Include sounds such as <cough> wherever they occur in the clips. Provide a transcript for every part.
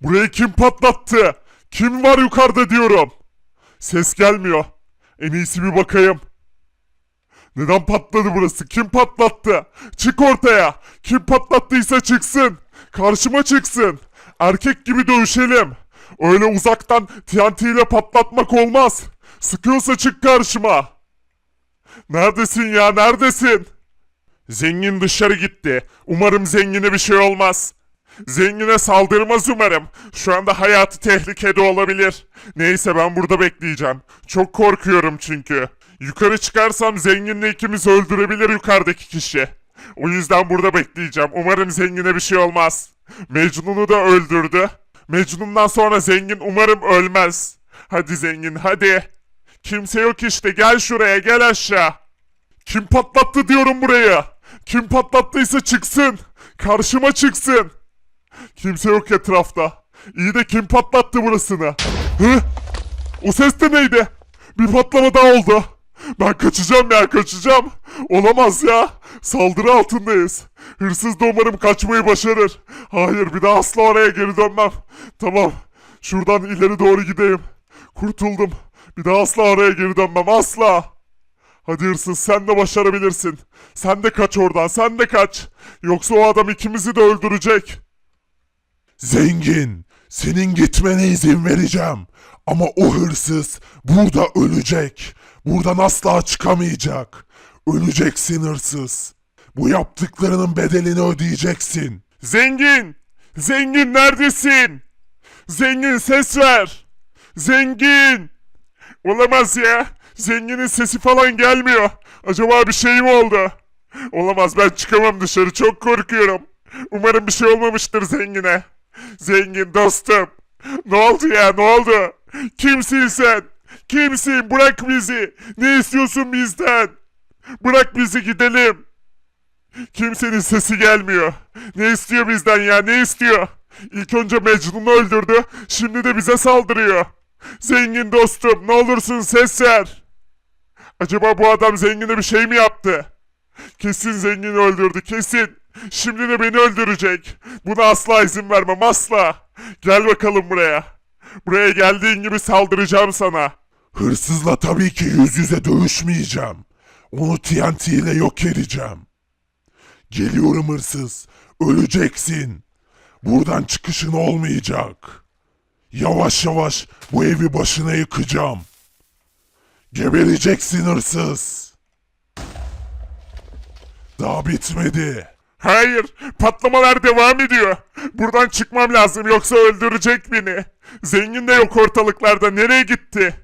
Burayı kim patlattı? Kim var yukarıda diyorum. Ses gelmiyor. En iyisi bir bakayım. Neden patladı burası? Kim patlattı? Çık ortaya. Kim patlattıysa çıksın. Karşıma çıksın. Erkek gibi dövüşelim. Öyle uzaktan TNT ile patlatmak olmaz. Sıkıyorsa çık karşıma. Neredesin ya? Neredesin? Zengin dışarı gitti. Umarım zengine bir şey olmaz. Zengine saldırmaz umarım. Şu anda hayatı tehlikede olabilir. Neyse ben burada bekleyeceğim. Çok korkuyorum çünkü. Yukarı çıkarsam zenginle ikimiz öldürebilir yukarıdaki kişi. O yüzden burada bekleyeceğim. Umarım zengine bir şey olmaz. Mecnun'u da öldürdü. Mecnun'dan sonra zengin umarım ölmez. Hadi zengin hadi. Kimse yok işte gel şuraya gel aşağı. Kim patlattı diyorum burayı. Kim patlattıysa çıksın. Karşıma çıksın. Kimse yok etrafta. İyi de kim patlattı burasını? Hı? O ses de neydi? Bir patlama daha oldu. Ben kaçacağım ya kaçacağım. Olamaz ya. Saldırı altındayız. Hırsız da umarım kaçmayı başarır. Hayır bir daha asla oraya geri dönmem. Tamam. Şuradan ileri doğru gideyim. Kurtuldum. Bir daha asla oraya geri dönmem asla. Hadi hırsız sen de başarabilirsin. Sen de kaç oradan sen de kaç. Yoksa o adam ikimizi de öldürecek. Zengin, senin gitmene izin vereceğim. Ama o hırsız burada ölecek. Buradan asla çıkamayacak. Öleceksin hırsız. Bu yaptıklarının bedelini ödeyeceksin. Zengin! Zengin neredesin? Zengin ses ver! Zengin! Olamaz ya. Zenginin sesi falan gelmiyor. Acaba bir şey mi oldu? Olamaz ben çıkamam dışarı çok korkuyorum. Umarım bir şey olmamıştır zengine. Zengin dostum. Ne oldu ya ne oldu? Kimsin sen? Kimsin? Bırak bizi. Ne istiyorsun bizden? Bırak bizi gidelim. Kimsenin sesi gelmiyor. Ne istiyor bizden ya ne istiyor? İlk önce Mecnun'u öldürdü. Şimdi de bize saldırıyor. Zengin dostum ne olursun ses ver. Acaba bu adam zengine bir şey mi yaptı? Kesin zengini öldürdü kesin. Şimdi de beni öldürecek. Buna asla izin vermem asla. Gel bakalım buraya. Buraya geldiğin gibi saldıracağım sana. Hırsızla tabii ki yüz yüze dövüşmeyeceğim. Onu TNT ile yok edeceğim. Geliyorum hırsız. Öleceksin. Buradan çıkışın olmayacak. Yavaş yavaş bu evi başına yıkacağım. Gebereceksin hırsız. Daha bitmedi. Hayır, patlamalar devam ediyor. Buradan çıkmam lazım yoksa öldürecek beni. Zengin de yok ortalıklarda. Nereye gitti?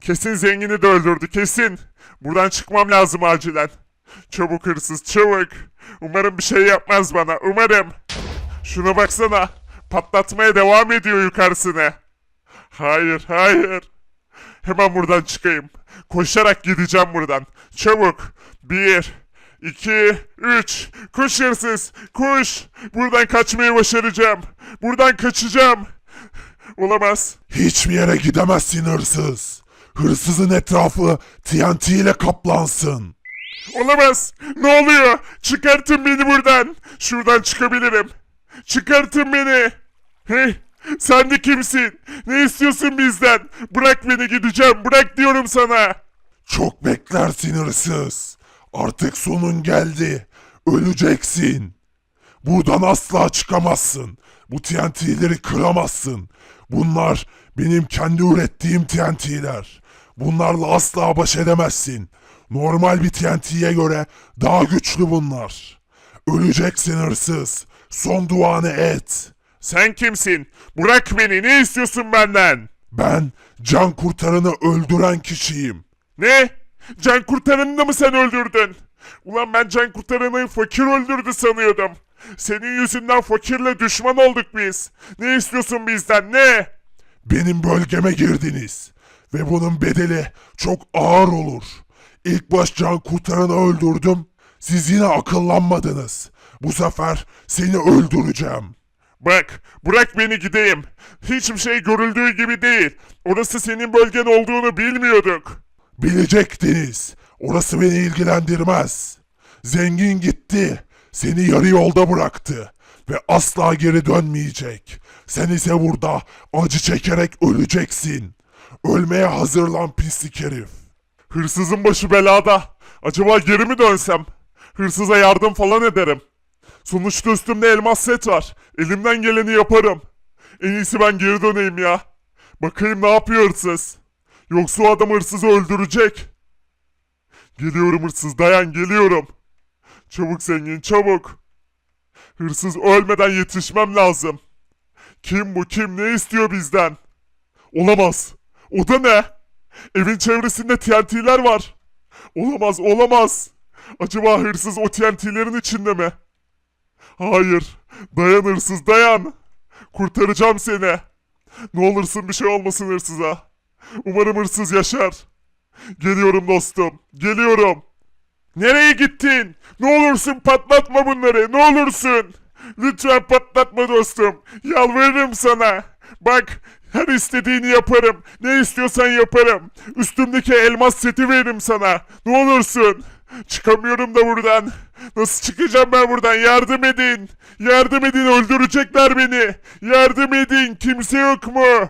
Kesin zengini de öldürdü, kesin. Buradan çıkmam lazım acilen. Çabuk hırsız, çabuk. Umarım bir şey yapmaz bana, umarım. Şuna baksana. Patlatmaya devam ediyor yukarısını. Hayır, hayır. Hemen buradan çıkayım. Koşarak gideceğim buradan. Çabuk. Bir, iki, üç. Koş hırsız. Koş. Buradan kaçmayı başaracağım. Buradan kaçacağım. Olamaz. Hiçbir yere gidemezsin hırsız. Hırsızın etrafı TNT ile kaplansın. Olamaz. Ne oluyor? Çıkartın beni buradan. Şuradan çıkabilirim. Çıkartın beni. Hey, sen de kimsin? Ne istiyorsun bizden? Bırak beni gideceğim. Bırak diyorum sana. Çok beklersin hırsız. Artık sonun geldi. Öleceksin. Buradan asla çıkamazsın. Bu TNT'leri kıramazsın. Bunlar benim kendi ürettiğim TNT'ler. Bunlarla asla baş edemezsin. Normal bir TNT'ye göre daha güçlü bunlar. Öleceksin hırsız. Son duanı et. Sen kimsin? Bırak beni. Ne istiyorsun benden? Ben can kurtaranı öldüren kişiyim. Ne? Can kurtaranı mı sen öldürdün? Ulan ben can kurtaranı fakir öldürdü sanıyordum. Senin yüzünden fakirle düşman olduk biz. Ne istiyorsun bizden ne? Benim bölgeme girdiniz ve bunun bedeli çok ağır olur. İlk baş can kurtaranı öldürdüm. Siz yine akıllanmadınız. Bu sefer seni öldüreceğim. Bak bırak beni gideyim. Hiçbir şey görüldüğü gibi değil. Orası senin bölgen olduğunu bilmiyorduk. Bilecektiniz. Orası beni ilgilendirmez. Zengin gitti. Seni yarı yolda bıraktı ve asla geri dönmeyecek. Sen ise burada acı çekerek öleceksin. Ölmeye hazırlan pislik herif. Hırsızın başı belada. Acaba geri mi dönsem? Hırsıza yardım falan ederim. Sonuçta üstümde elmas set var. Elimden geleni yaparım. En iyisi ben geri döneyim ya. Bakayım ne yapıyor hırsız. Yoksa o adam hırsızı öldürecek. Geliyorum hırsız dayan geliyorum. Çabuk zengin çabuk. Hırsız ölmeden yetişmem lazım. Kim bu kim ne istiyor bizden? Olamaz. O da ne? Evin çevresinde TNT'ler var. Olamaz, olamaz. Acaba hırsız o TNT'lerin içinde mi? Hayır. Dayan hırsız, dayan. Kurtaracağım seni. Ne olursun bir şey olmasın hırsıza. Umarım hırsız yaşar. Geliyorum dostum, geliyorum. Nereye gittin? Ne olursun patlatma bunları, ne olursun. Lütfen patlatma dostum. Yalvarırım sana. Bak, her istediğini yaparım. Ne istiyorsan yaparım. Üstümdeki elmas seti veririm sana. Ne olursun. Çıkamıyorum da buradan. Nasıl çıkacağım ben buradan? Yardım edin. Yardım edin öldürecekler beni. Yardım edin. Kimse yok mu?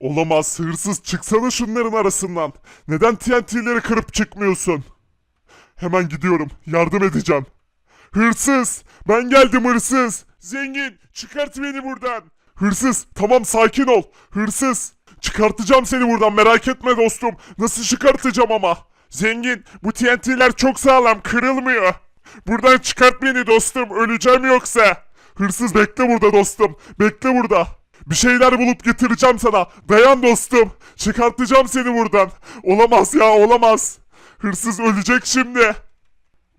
Olamaz hırsız çıksana şunların arasından. Neden TNT'leri kırıp çıkmıyorsun? Hemen gidiyorum. Yardım edeceğim. Hırsız! Ben geldim hırsız! Zengin! Çıkart beni buradan! Hırsız! Tamam sakin ol! Hırsız! Çıkartacağım seni buradan merak etme dostum. Nasıl çıkartacağım ama? Zengin! Bu TNT'ler çok sağlam kırılmıyor. Buradan çıkart beni dostum. Öleceğim yoksa. Hırsız bekle burada dostum. Bekle burada. Bir şeyler bulup getireceğim sana. Dayan dostum. Çıkartacağım seni buradan. Olamaz ya olamaz. Hırsız ölecek şimdi.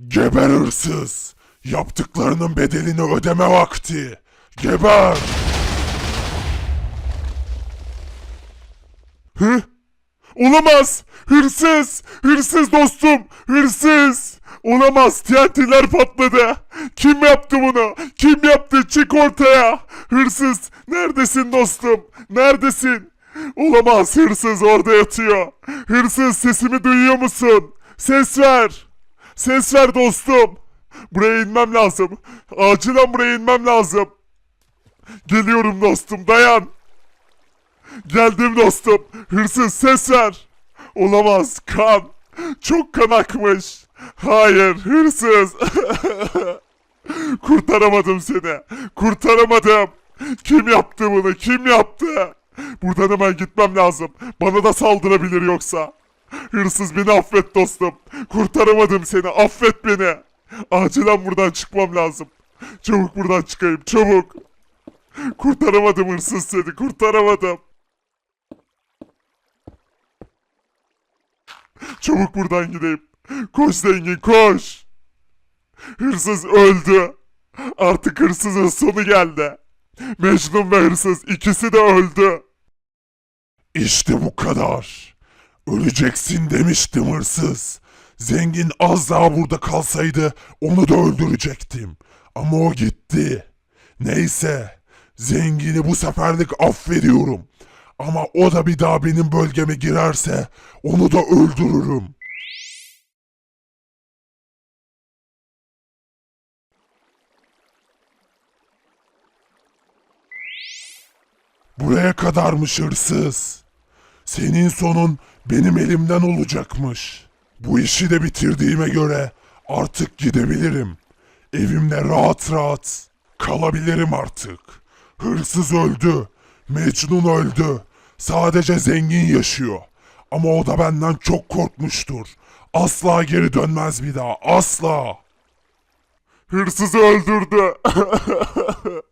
Geber hırsız. Yaptıklarının bedelini ödeme vakti. Geber. Hı? Olamaz! Hırsız! Hırsız dostum! Hırsız! Olamaz! TNT'ler patladı! Kim yaptı bunu? Kim yaptı? Çık ortaya! Hırsız! Neredesin dostum? Neredesin? Olamaz! Hırsız orada yatıyor! Hırsız sesimi duyuyor musun? Ses ver! Ses ver dostum! Buraya inmem lazım. Acilen buraya inmem lazım. Geliyorum dostum dayan. Geldim dostum. Hırsız ses ver. Olamaz kan. Çok kan akmış. Hayır hırsız. <laughs> Kurtaramadım seni. Kurtaramadım. Kim yaptı bunu? Kim yaptı? Buradan hemen gitmem lazım. Bana da saldırabilir yoksa. Hırsız beni affet dostum. Kurtaramadım seni. Affet beni. Acilen buradan çıkmam lazım. Çabuk buradan çıkayım. Çabuk. Kurtaramadım hırsız seni. Kurtaramadım. Çabuk buradan gideyim. Koş zengin koş. Hırsız öldü. Artık hırsızın sonu geldi. Mecnun ve hırsız ikisi de öldü. İşte bu kadar. Öleceksin demiştim hırsız. Zengin az daha burada kalsaydı onu da öldürecektim. Ama o gitti. Neyse. Zengini bu seferlik affediyorum. Ama o da bir daha benim bölgeme girerse onu da öldürürüm. Buraya kadarmış hırsız. Senin sonun benim elimden olacakmış. Bu işi de bitirdiğime göre artık gidebilirim. Evimde rahat rahat kalabilirim artık. Hırsız öldü. Mecnun öldü. Sadece zengin yaşıyor. Ama o da benden çok korkmuştur. Asla geri dönmez bir daha. Asla. Hırsızı öldürdü. <laughs>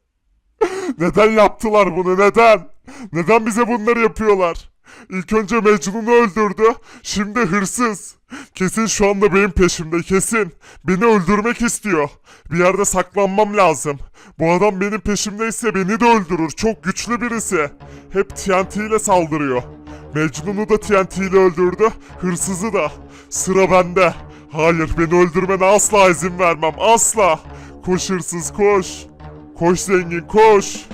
neden yaptılar bunu neden? Neden bize bunları yapıyorlar? İlk önce Mecnun'u öldürdü. Şimdi hırsız. Kesin şu anda benim peşimde kesin. Beni öldürmek istiyor. Bir yerde saklanmam lazım. Bu adam benim peşimdeyse beni de öldürür. Çok güçlü birisi. Hep TNT ile saldırıyor. Mecnun'u da TNT ile öldürdü. Hırsızı da. Sıra bende. Hayır beni öldürmene asla izin vermem. Asla. Koş hırsız koş. Koş zengin koş.